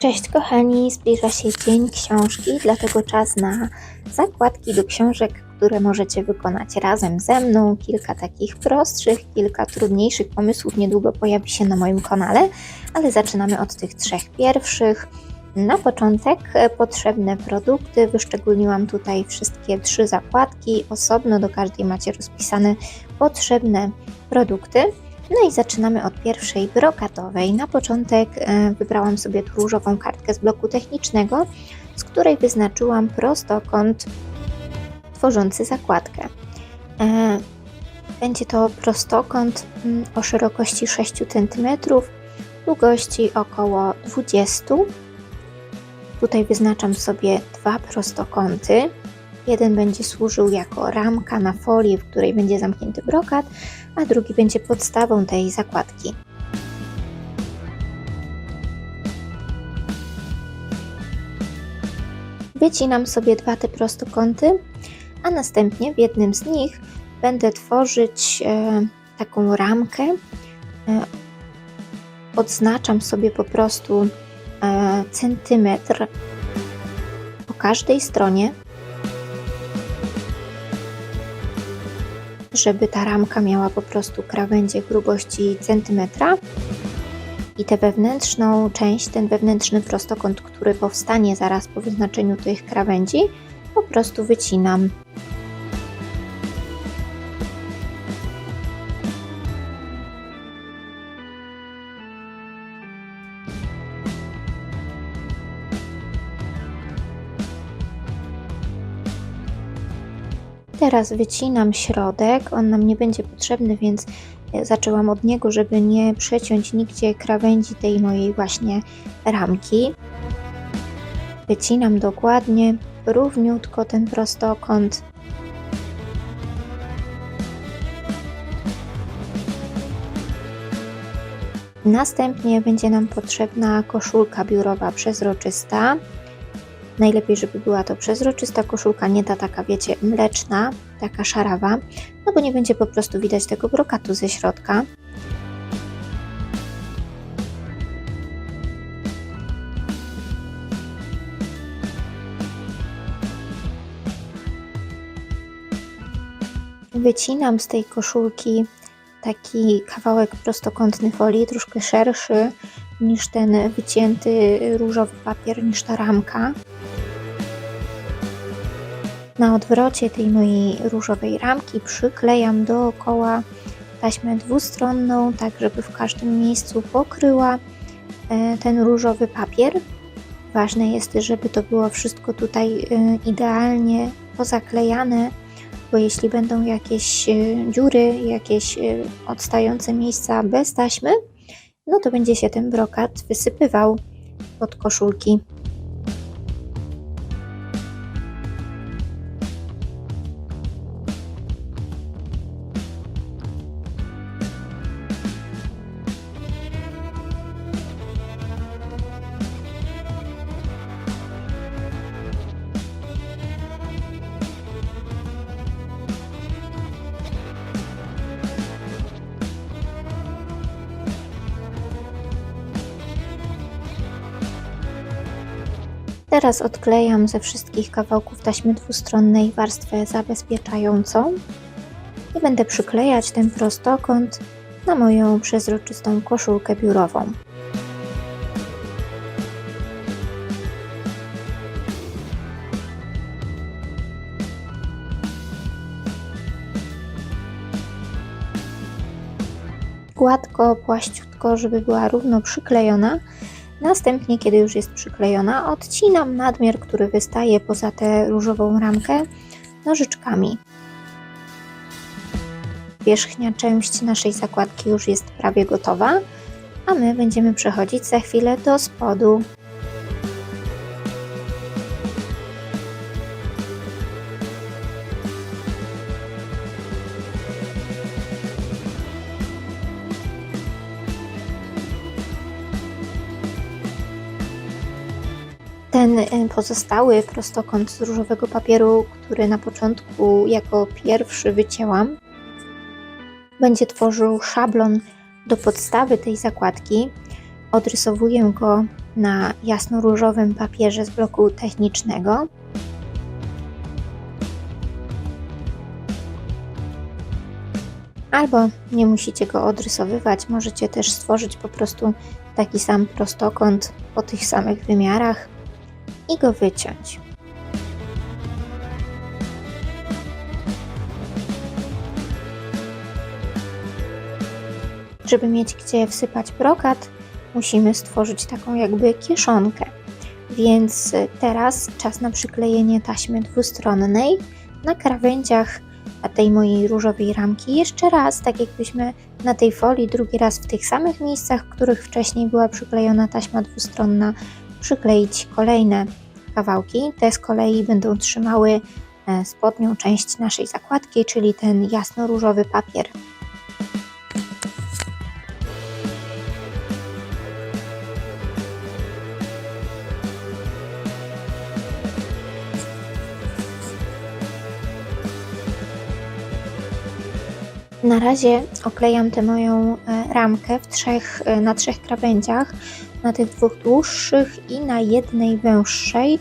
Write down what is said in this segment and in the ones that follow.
Cześć kochani, zbliża się dzień książki, dlatego czas na zakładki do książek, które możecie wykonać razem ze mną. Kilka takich prostszych, kilka trudniejszych pomysłów niedługo pojawi się na moim kanale, ale zaczynamy od tych trzech pierwszych. Na początek e, potrzebne produkty. Wyszczególniłam tutaj wszystkie trzy zakładki. Osobno do każdej macie rozpisane potrzebne produkty. No i zaczynamy od pierwszej brokatowej. Na początek e, wybrałam sobie różową kartkę z bloku technicznego, z której wyznaczyłam prostokąt tworzący zakładkę. E, Będzie to prostokąt mm, o szerokości 6 cm, długości około 20 Tutaj wyznaczam sobie dwa prostokąty. Jeden będzie służył jako ramka na folię, w której będzie zamknięty brokat, a drugi będzie podstawą tej zakładki. Wycinam sobie dwa te prostokąty, a następnie w jednym z nich będę tworzyć e, taką ramkę. E, odznaczam sobie po prostu e, centymetr po każdej stronie, żeby ta ramka miała po prostu krawędzie grubości centymetra. I tę wewnętrzną część, ten wewnętrzny prostokąt, który powstanie zaraz po wyznaczeniu tych krawędzi, po prostu wycinam. Teraz wycinam środek, on nam nie będzie potrzebny, więc e, zaczęłam od niego, żeby nie przeciąć nigdzie krawędzi tej mojej właśnie ramki. Wycinam dokładnie, równiutko ten prostokąt. Następnie będzie nam potrzebna koszulka biurowa przezroczysta. Najlepiej, żeby była to przezroczysta koszulka, nie ta taka, wiecie, mleczna, taka szarawa, no bo nie będzie po prostu widać tego brokatu ze środka. Wycinam z tej koszulki taki kawałek prostokątny folii, troszkę szerszy niż ten wycięty różowy papier, niż ta ramka. Na odwrocie tej mojej różowej ramki przyklejam dookoła taśmę dwustronną, tak żeby w każdym miejscu pokryła e, ten różowy papier. Ważne jest, żeby to było wszystko tutaj e, idealnie pozaklejane, bo jeśli będą jakieś e, dziury, jakieś odstające miejsca bez taśmy, no to będzie się ten brokat wysypywał pod koszulki. Teraz odklejam ze wszystkich kawałków taśmy dwustronnej warstwę zabezpieczającą i będę przyklejać ten prostokąt na moją przezroczystą koszulkę biurową. Gładko, płaściutko, żeby była równo przyklejona. Następnie, kiedy już jest przyklejona, odcinam nadmiar, który wystaje poza tę różową ramkę nożyczkami. Wierzchnia część naszej zakładki już jest prawie gotowa, a my będziemy przechodzić za chwilę do spodu. E, pozostały prostokąt z różowego papieru, który na początku jako pierwszy wycięłam, będzie tworzył szablon do podstawy tej zakładki. Odrysowuję go na jasno-różowym papierze z bloku technicznego. Albo nie musicie go odrysowywać, możecie też stworzyć po prostu taki sam prostokąt o tych samych wymiarach i go wyciąć. Żeby mieć gdzie wsypać brokat, musimy stworzyć taką jakby kieszonkę. Więc teraz czas na przyklejenie taśmy dwustronnej na krawędziach tej mojej różowej ramki. Jeszcze raz, tak jakbyśmy na tej folii, drugi raz w tych samych miejscach, w których wcześniej była przyklejona taśma dwustronna, przykleić kolejne kawałki. Te z kolei będą trzymały e, spodnią część naszej zakładki, czyli ten jasno-różowy papier. Na razie oklejam tę moją e, ramkę w trzech, e, na trzech krawędziach, na tych dwóch dłuższych i na jednej węższej.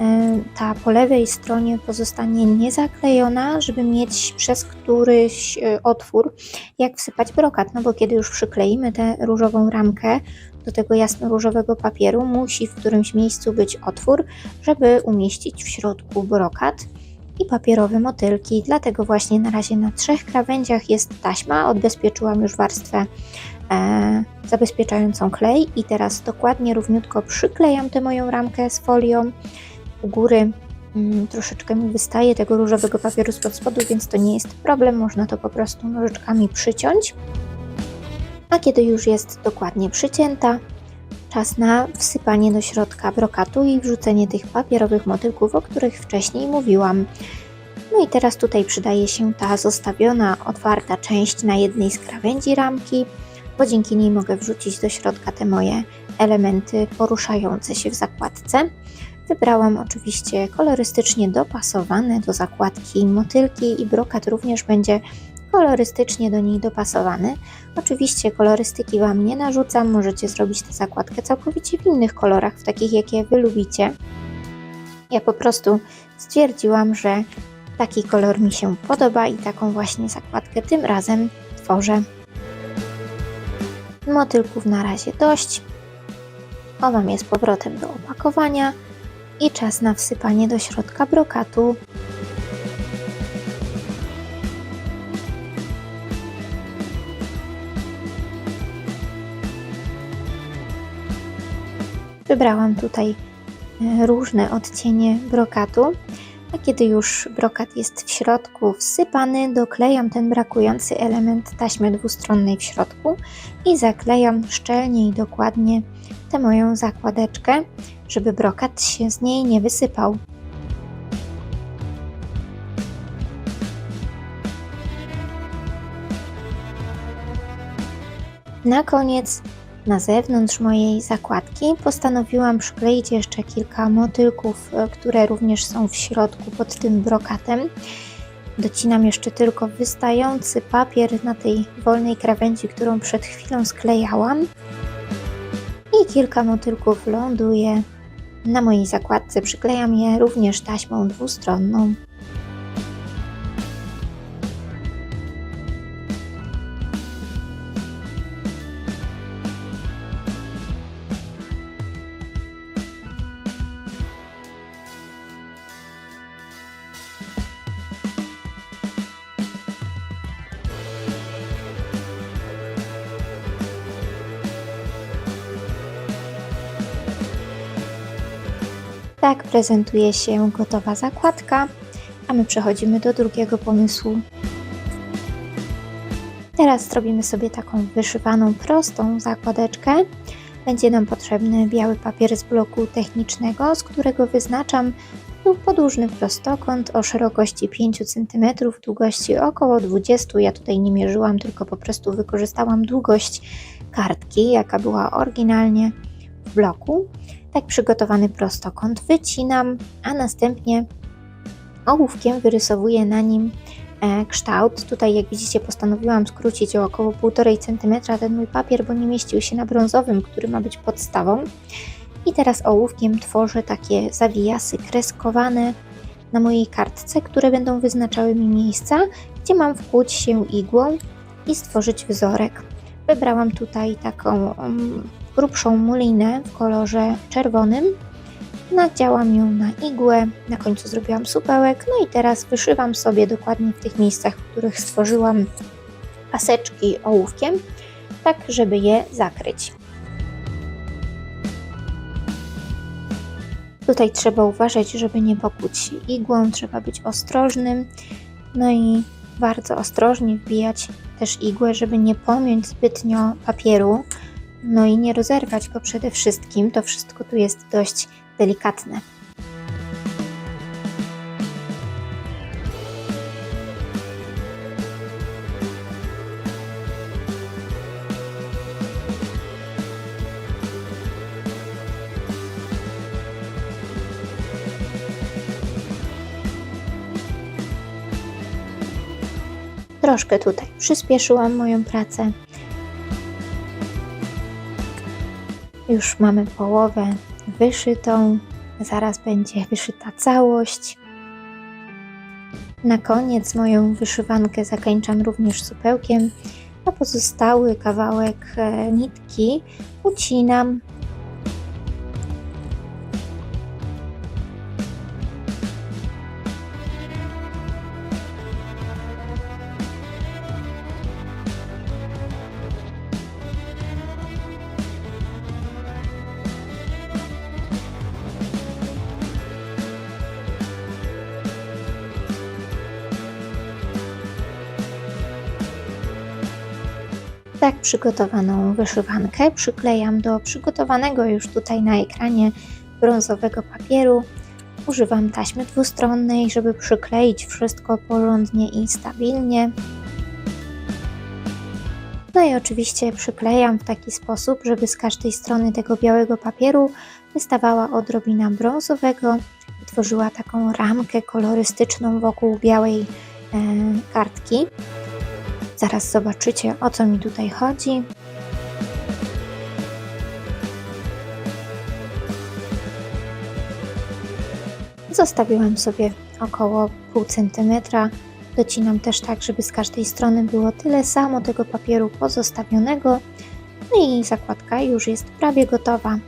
E, ta po lewej stronie pozostanie niezaklejona, żeby mieć przez któryś otwór, jak wsypać brokat, no bo kiedy już przykleimy tę różową ramkę do tego jasno-różowego papieru, musi w którymś miejscu być otwór, żeby umieścić w środku brokat i papierowe motylki. Dlatego właśnie na razie na trzech krawędziach jest taśma. Odbezpieczyłam już warstwę e, zabezpieczającą klej i teraz dokładnie równiutko przyklejam tę moją ramkę z folią. U góry mm, troszeczkę mi wystaje tego różowego papieru spod spodu, więc to nie jest problem. Można to po prostu nożyczkami przyciąć. A kiedy już jest dokładnie przycięta, Czas na wsypanie do środka brokatu i wrzucenie tych papierowych motylków, o których wcześniej mówiłam. No i teraz tutaj przydaje się ta zostawiona, otwarta część na jednej z krawędzi ramki, bo dzięki niej mogę wrzucić do środka te moje elementy poruszające się w zakładce. Wybrałam oczywiście kolorystycznie dopasowane do zakładki motylki i brokat również będzie kolorystycznie do niej dopasowany. Oczywiście kolorystyki Wam nie narzucam, możecie zrobić tę zakładkę całkowicie w innych kolorach, w takich jakie Wy lubicie. Ja po prostu stwierdziłam, że taki kolor mi się podoba i taką właśnie zakładkę tym razem tworzę. Motylków na razie dość. Chowam je z powrotem do opakowania i czas na wsypanie do środka brokatu. Wybrałam tutaj e, różne odcienie brokatu, a kiedy już brokat jest w środku wsypany, doklejam ten brakujący element taśmy dwustronnej w środku i zaklejam szczelnie i dokładnie tę moją zakładeczkę, żeby brokat się z niej nie wysypał. Na koniec na zewnątrz mojej zakładki postanowiłam przykleić jeszcze kilka motylków, e, które również są w środku pod tym brokatem. Docinam jeszcze tylko wystający papier na tej wolnej krawędzi, którą przed chwilą sklejałam. I kilka motylków ląduje na mojej zakładce. Przyklejam je również taśmą dwustronną. Tak prezentuje się gotowa zakładka, a my przechodzimy do drugiego pomysłu. Teraz zrobimy sobie taką wyszywaną, prostą zakładeczkę. Będzie nam potrzebny biały papier z bloku technicznego, z którego wyznaczam podłużny prostokąt o szerokości 5 cm, długości około 20 Ja tutaj nie mierzyłam, tylko po prostu wykorzystałam długość kartki, jaka była oryginalnie w bloku. Tak przygotowany prostokąt wycinam, a następnie ołówkiem wyrysowuję na nim e, kształt. Tutaj jak widzicie postanowiłam skrócić o około 1,5 cm ten mój papier, bo nie mieścił się na brązowym, który ma być podstawą. I teraz ołówkiem tworzę takie zawijasy kreskowane na mojej kartce, które będą wyznaczały mi miejsca, gdzie mam wkłuć się igłą i stworzyć wzorek. Wybrałam tutaj taką um, grubszą mulinę w kolorze czerwonym. Nadziałam ją na igłę, na końcu zrobiłam supełek, no i teraz wyszywam sobie dokładnie w tych miejscach, w których stworzyłam paseczki ołówkiem, tak żeby je zakryć. Tutaj trzeba uważać, żeby nie pokłuć się igłą, trzeba być ostrożnym, no i bardzo ostrożnie wbijać też igłę, żeby nie pomiąć zbytnio papieru, no i nie rozerwać go przede wszystkim. To wszystko tu jest dość delikatne. Troszkę tutaj przyspieszyłam moją pracę. Już mamy połowę wyszytą, zaraz będzie wyszyta całość. Na koniec moją wyszywankę zakończam również supełkiem, a pozostały kawałek e, nitki ucinam Tak przygotowaną wyszywankę przyklejam do przygotowanego już tutaj na ekranie brązowego papieru. Używam taśmy dwustronnej, żeby przykleić wszystko porządnie i stabilnie. No i oczywiście przyklejam w taki sposób, żeby z każdej strony tego białego papieru wystawała odrobina brązowego i tworzyła taką ramkę kolorystyczną wokół białej e, kartki. Zaraz zobaczycie o co mi tutaj chodzi. Zostawiłam sobie około pół centymetra. Docinam też tak, żeby z każdej strony było tyle samo tego papieru pozostawionego. No i zakładka już jest prawie gotowa.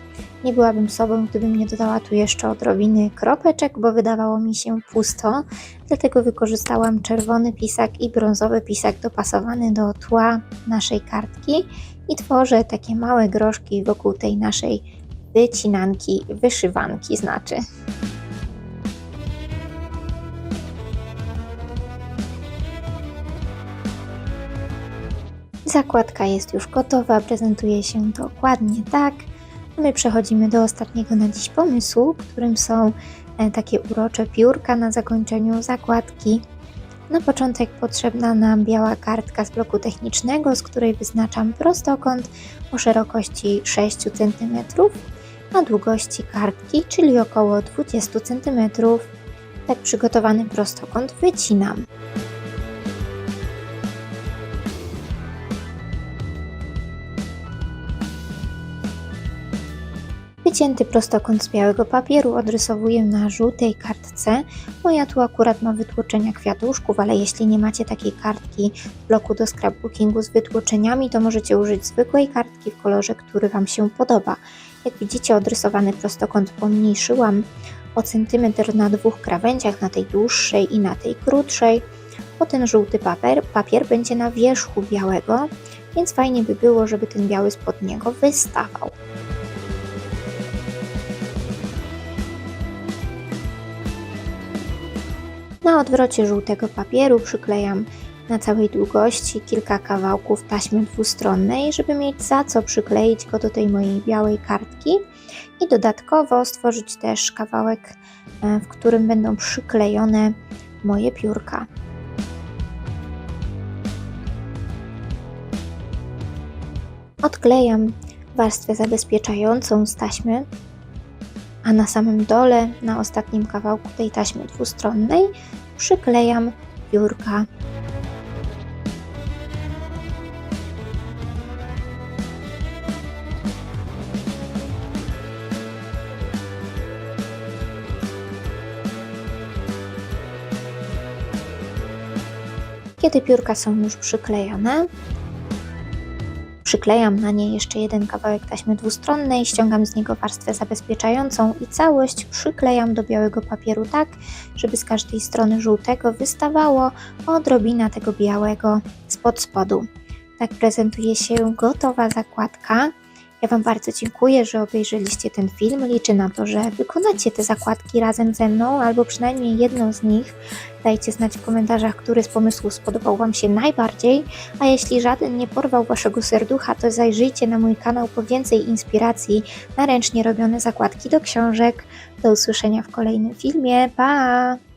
Nie byłabym sobą, gdybym nie dodała tu jeszcze odrobiny kropeczek, bo wydawało mi się pusto. Dlatego wykorzystałam czerwony pisak i brązowy pisak dopasowany do tła naszej kartki i tworzę takie małe groszki wokół tej naszej wycinanki, wyszywanki znaczy. Zakładka jest już gotowa, prezentuje się dokładnie tak. My przechodzimy do ostatniego na dziś pomysłu, którym są e, takie urocze piórka na zakończeniu zakładki. Na początek potrzebna nam biała kartka z bloku technicznego, z której wyznaczam prostokąt o szerokości 6 cm, a długości kartki, czyli około 20 cm. Tak przygotowany prostokąt wycinam. Wycięty prostokąt z białego papieru odrysowuję na żółtej kartce. Moja tu akurat ma wytłoczenia kwiatuszków, ale jeśli nie macie takiej kartki w bloku do scrapbookingu z wytłoczeniami, to możecie użyć zwykłej kartki w kolorze, który Wam się podoba. Jak widzicie, odrysowany prostokąt pomniejszyłam o centymetr na dwóch krawędziach, na tej dłuższej i na tej krótszej. Bo ten żółty papier, papier będzie na wierzchu białego, więc fajnie by było, żeby ten biały spod niego wystawał. Na odwrocie żółtego papieru przyklejam na całej długości kilka kawałków taśmy dwustronnej, żeby mieć za co przykleić go do tej mojej białej kartki i dodatkowo stworzyć też kawałek, e, w którym będą przyklejone moje piórka. Odklejam warstwę zabezpieczającą z taśmy a na samym dole, na ostatnim kawałku tej taśmy dwustronnej, przyklejam piórka. Kiedy piórka są już przyklejone, przyklejam na nie jeszcze jeden kawałek taśmy dwustronnej, ściągam z niego warstwę zabezpieczającą i całość przyklejam do białego papieru tak, żeby z każdej strony żółtego wystawało odrobina tego białego spod spodu. Tak prezentuje się gotowa zakładka. Ja Wam bardzo dziękuję, że obejrzeliście ten film. Liczę na to, że wykonacie te zakładki razem ze mną, albo przynajmniej jedną z nich. Dajcie znać w komentarzach, który z pomysłów spodobał Wam się najbardziej. A jeśli żaden nie porwał Waszego serducha, to zajrzyjcie na mój kanał po więcej inspiracji na ręcznie robione zakładki do książek. Do usłyszenia w kolejnym filmie. Pa!